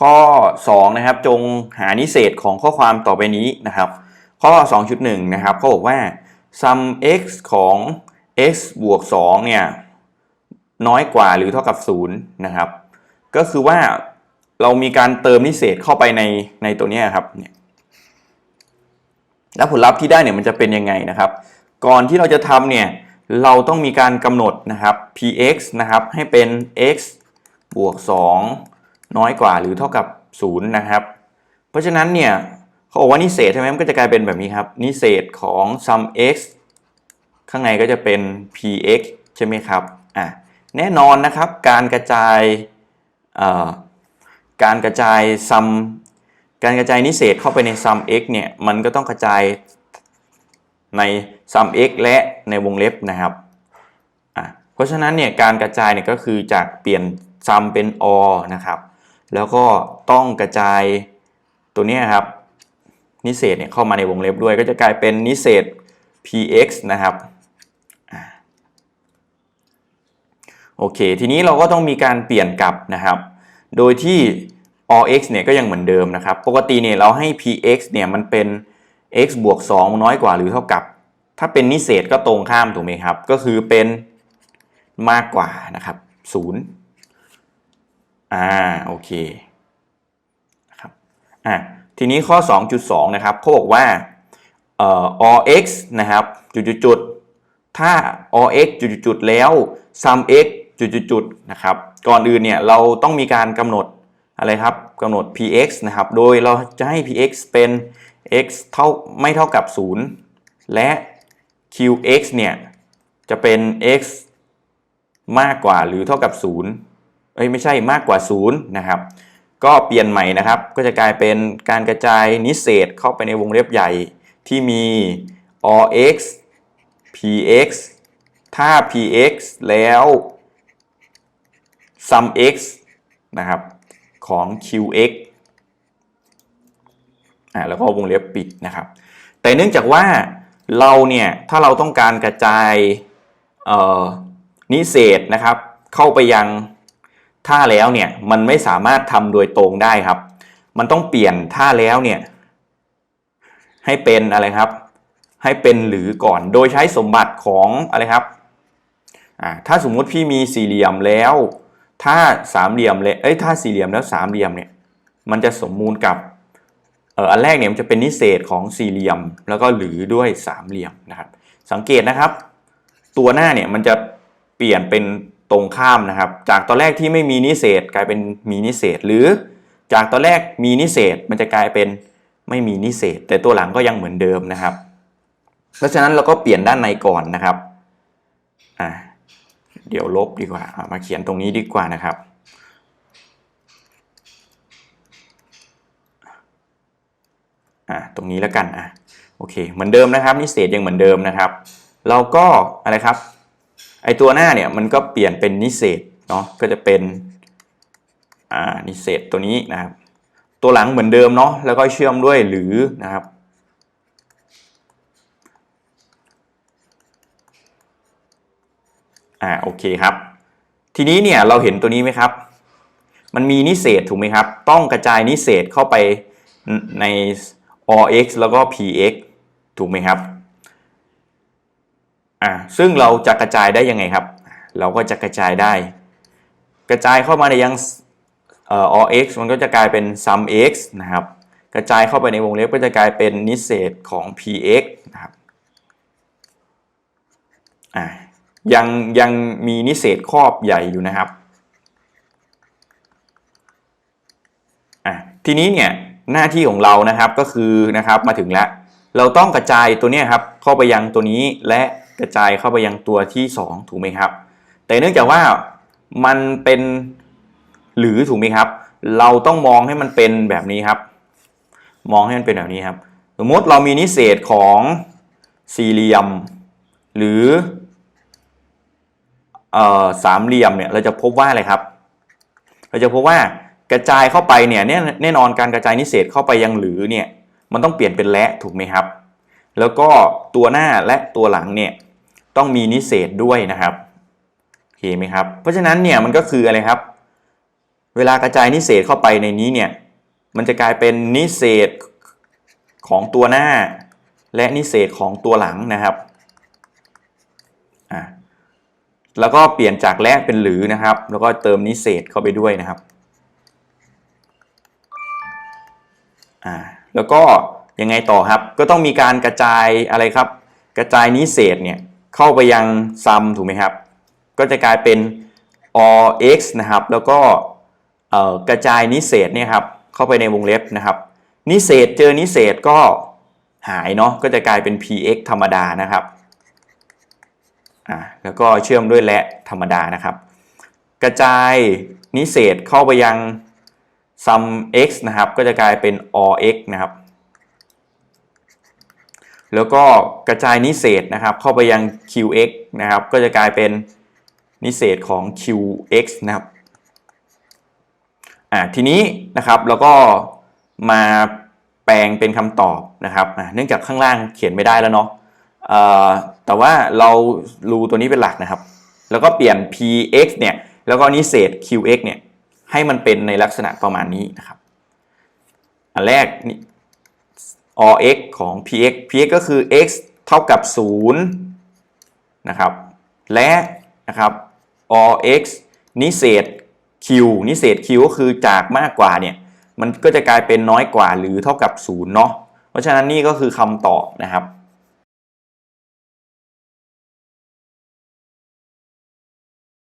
ข้อ2นะครับจงหานิเศษของข้อความต่อไปนี้นะครับ ข้อ 2.1 นะครับเขาบอกว่า sum x ของ x บวก2เนี่ยน้อยกว่าหรือเท่ากับ0นะครับ ก็คือว่าเรามีการเติมนิเศษเข้าไปในในตัวนี้ครับเนี่ยแล้วผลลัพธ์ที่ได้เนี่ยมันจะเป็นยังไงนะครับ ก่อนที่เราจะทำเนี่ยเราต้องมีการกำหนดนะครับ px นะครับให้เป็น x บวก2 น้อยกว่าหรือเท่ากับ0นะครับ เพราะฉะนั้นเนี่ยเขาบอกว่านิเศษใช่ไหมมันก็จะกลายเป็นแบบนี้ครับ นิเศษของ sum x ข้างในก็จะเป็น px ใช่ไหมครับอะแน่นอนนะครับการกระจายเอ่อการกระจาย sum การกระจายนิเศษเข้าไปใน sum x เนี่ยมันก็ต้องกระจายใน sum x และในวงเล็บนะครับอะเพราะฉะนั้นเนี่ยการกระจายเนี่ยก็คือจากเปลี่ยน sum เป็น o นะครับ แล้วก็ต้องกระจายตัวนี้ครับนิเศษเนี่ยเข้ามาในวงเล็บด้วย ก็จะกลายเป็นนิเศษ px นะครับโอเค ทีนี้เราก็ต้องมีการเปลี่ยนกลับนะครับ โดยที่ all x เนี่ยก็ยังเหมือนเดิมนะครับ ปกติเนี่ยเราให้ px เนี่ยมันเป็น x บวก 2 น้อยกว่าหรือเท่ากับ ถ้าเป็นนิเศษก็ตรงข้ามถูกไหมครับ ก็คือเป็นมากกว่านะครับ 0 อ่าโอเคนะครับอะทีนี้ข้อ 2.2 นะครับเขาบอกว่าเอ่อ all x นะครับจุดๆๆถ้า all x จุดๆๆแล้ว sum x จุดๆๆนะครับก่อนอื่นเนี่ยเราต้องมีการกำหนดอะไรครับกำหนด px นะครับโดยเราจะให้ px เป็น x เท่าไม่เท่ากับ 0 และ qx เนี่ยจะเป็น x มากกว่าหรือเท่ากับ 0 เอ้ยไม่ใช่มากกว่า0นะครับก็เปลี่ยนใหม่นะครับก็จะกลายเป็นการกระจายนิเศษเข้าไปในวงเล็บใหญ่ที่มี all x px ถ้า px แล้ว sum x นะครับของ qx อ่าแล้วก็วงเล็บปิดนะครับ แต่เนื่องจากว่าเราเนี่ยถ้าเราต้องการกระจายเอ่อนิเศษนะครับเข้าไปยัง ท่าแล้วเนี่ยมันไม่สามารถทำโดยตรงได้ครับ มันต้องเปลี่ยนท่าแล้วเนี่ยให้เป็นอะไรครับ ให้เป็นหรือก่อนโดยใช้สมบัติของอะไรครับอ่าถ้าสมมุติพี่มีสี่เหลี่ยมแล้ว ถ้าสามเหลี่ยมเลยเอ้ยถ้าสี่เหลี่ยมแล้วสามเหลี่ยมเนี่ยมันจะสมมูลกับเอ่ออันแรกเนี่ยมันจะเป็นนิเศษของสี่เหลี่ยม แล้วก็หรือด้วยสามเหลี่ยมนะครับ สังเกตนะครับ ตัวหน้าเนี่ยมันจะเปลี่ยนเป็น ตรงข้ามนะครับ จากตอนแรกที่ไม่มีนิเศษกลายเป็นมีนิเศษ หรือจากตอนแรกมีนิเศษมันจะกลายเป็นไม่มีนิเศษ แต่ตัวหลังก็ยังเหมือนเดิมนะครับ เพราะฉะนั้นเราก็เปลี่ยนด้านในก่อนนะครับอ่าเดี๋ยวลบดีกว่ามาเขียนตรงนี้ดีกว่านะครับอ่าตรงนี้แล้วกันอะโอเค เหมือนเดิมนะครับนิเศษยังเหมือนเดิมนะครับ เราก็อะไรครับ ไอตัวหน้าเนี่ยมันก็เปลี่ยนเป็นนิเศษเนาะก็จะเป็นอ่านิเศษตัวนี้นะครับ ตัวหลังเหมือนเดิมเนาะแล้วก็เชื่อมด้วยหรือนะครับ อ่าโอเคครับ ทีนี้เนี่ยเราเห็นตัวนี้ไหมครับ มันมีนิเศษถูกไหมครับ ต้องกระจายนิเศษเข้าไปใน OX แล้วก็ PX ถูกไหมครับ อ่าซึ่งเราจะกระจายได้ยังไงครับ เราก็จะกระจายได้ กระจายเข้ามาในยังเอ่อ OX มันก็จะกลายเป็น sum x นะครับ กระจายเข้าไปในวงเล็บก็จะกลายเป็นนิเศษของ PX นะครับอ่ายังยังมีนิเศษครอบใหญ่อยู่นะครับอะทีนี้เนี่ยหน้าที่ของเรานะครับก็คือนะครับมาถึงแล้ว เราต้องกระจายตัวเนี้ยครับเข้าไปยังตัวนี้และ กระจายเข้าไปยังตัวที่ 2 ถูกไหมครับ แต่เนื่องจากว่ามันเป็นหรือถูกไหมครับ เราต้องมองให้มันเป็นแบบนี้ครับ มองให้มันเป็นแบบนี้ครับ สมมติเรามีนิเศษของสี่เหลี่ยม หรืออสามเหลี่ยมเนี่ยเราจะพบว่าอะไรครับ เราจะพบว่ากระจายเข้าไปเนี่ยแน่แน่นอนการกระจายนิเศษเข้าไปยังหรือเนี่ยมันต้องเปลี่ยนเป็นและถูกไหมครับ แล้วก็ตัวหน้าและตัวหลังเนี่ย ต้องมีนิเศษด้วยนะครับโอเคไหมครับ เพราะฉะนั้นเนี่ยมันก็คืออะไรครับ เวลากระจายนิเศษเข้าไปในนี้เนี่ยมันจะกลายเป็นนิเศษของตัวหน้า และนิเศษของตัวหลังนะครับอะแล้วก็เปลี่ยนจากและเป็นหรือนะครับ แล้วก็เติมนิเศษเข้าไปด้วยนะครับอ่าแล้วก็ยังไงต่อครับ ก็ต้องมีการกระจายอะไรครับ กระจายนิเศษเนี่ย เข้าไปยังซัมถูกไหมครับ ก็จะกลายเป็น or x นะครับ แล้วก็กระจายนิเศษเนี่ยครับเข้าไปในวงเล็บนะครับ นิเศษเจอนิเศษก็หายเนาะก็จะกลายเป็น px ธรรมดานะครับอ่าแล้วก็เชื่อมด้วยและธรรมดานะครับ กระจายนิเศษเข้าไปยัง sum x นะครับ ก็จะกลายเป็น or x นะครับ แล้วก็กระจายนิเศษนะครับ เข้าไปยัง qx นะครับ ก็จะกลายเป็นนิเศษของ qx นะครับอ่าทีนี้นะครับเราก็มาแปลงเป็นคำตอบนะครับเนื่องจากข้างล่างเขียนไม่ได้แล้วเนาะแต่ว่าเรารูตัวนี้เป็นหลักนะครับ แล้วก็เปลี่ยน px เนี่ยแล้วก็นิเศษ qx เนี่ยให้มันเป็นในลักษณะประมาณนี้นะครับ อันแรกนี่ or x ของ px px ก็คือ x เท่ากับ 0 นะครับ และนะครับ or x นิเศษ q นิเศษ q ก็คือจากมากกว่าเนี่ย มันก็จะกลายเป็นน้อยกว่าหรือเท่ากับ 0 เนาะ เพราะฉะนั้นนี่ก็คือคำตอบนะครับ